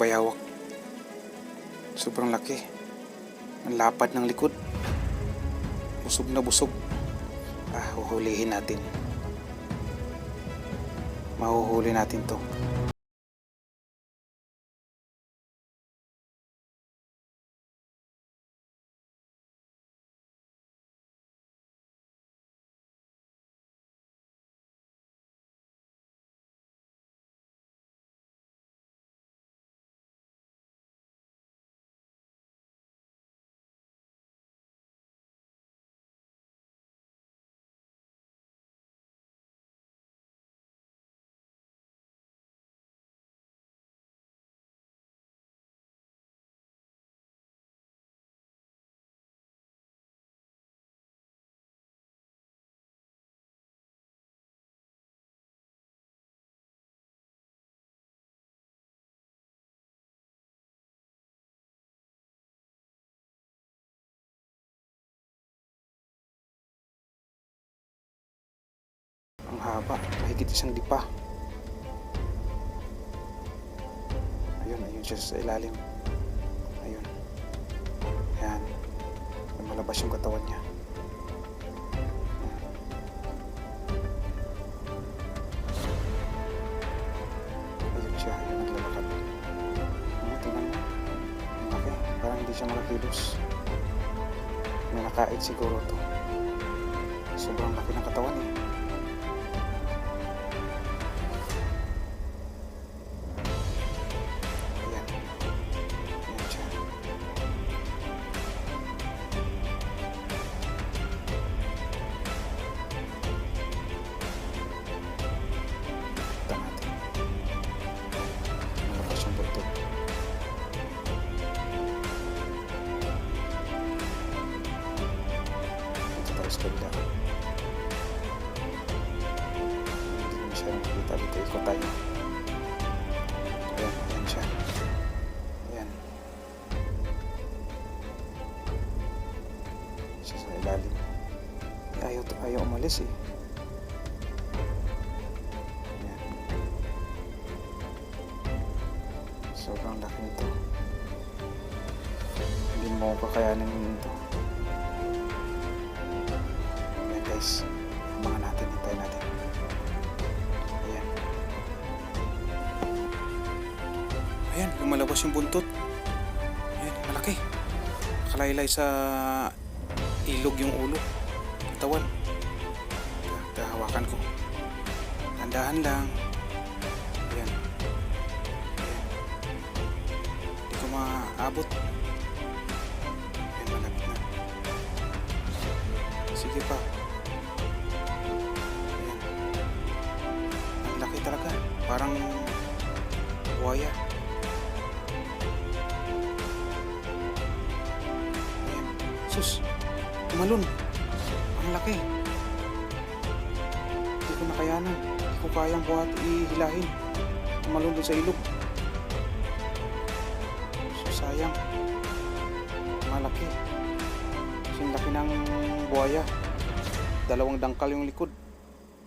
bayawak. Sobrang laki. Ang lapad ng likod. Busog na busog. Ah, huhulihin natin. Mahuhuli natin to. Ang haba. Mahigit isang dipa. Ayun, ayun siya sa ilalim. Ayun. Ayan. Lumalabas yung katawan niya. Ayun siya. Ayun, naglalakad. Ano, tingnan mo. Laki. Parang hindi siya makakilos. May nakain siguro to. Sobrang laki ng katawan eh. Sa kabila. Hindi naman siya nakikita dito. Ikot tayo. Ayan, ayan siya. Ayan. Siya sa ilalim. Ayaw, ayaw umalis eh. Ayan. Sobrang laki nito. Hindi mo kakayanin ito. Guys. Abangan natin. Hintayin natin. Ayan. Ayan, lumalabas yung buntot. Ayan, malaki. Nakalaylay sa ilog yung ulo. Katawan. Ito, hawakan ko. Tandahan lang. Ayan. Ayan. Hindi ko maabot. Malapit na. Sige pa. Parang buhaya. Sus, tumalon. Ang laki. Hindi ko nakayanan. Hindi ko kayang buhat ihilahin. Tumalon doon sa ilog. So, sayang. Malaki. Kasi laki ng buhaya. Dalawang dangkal yung likod.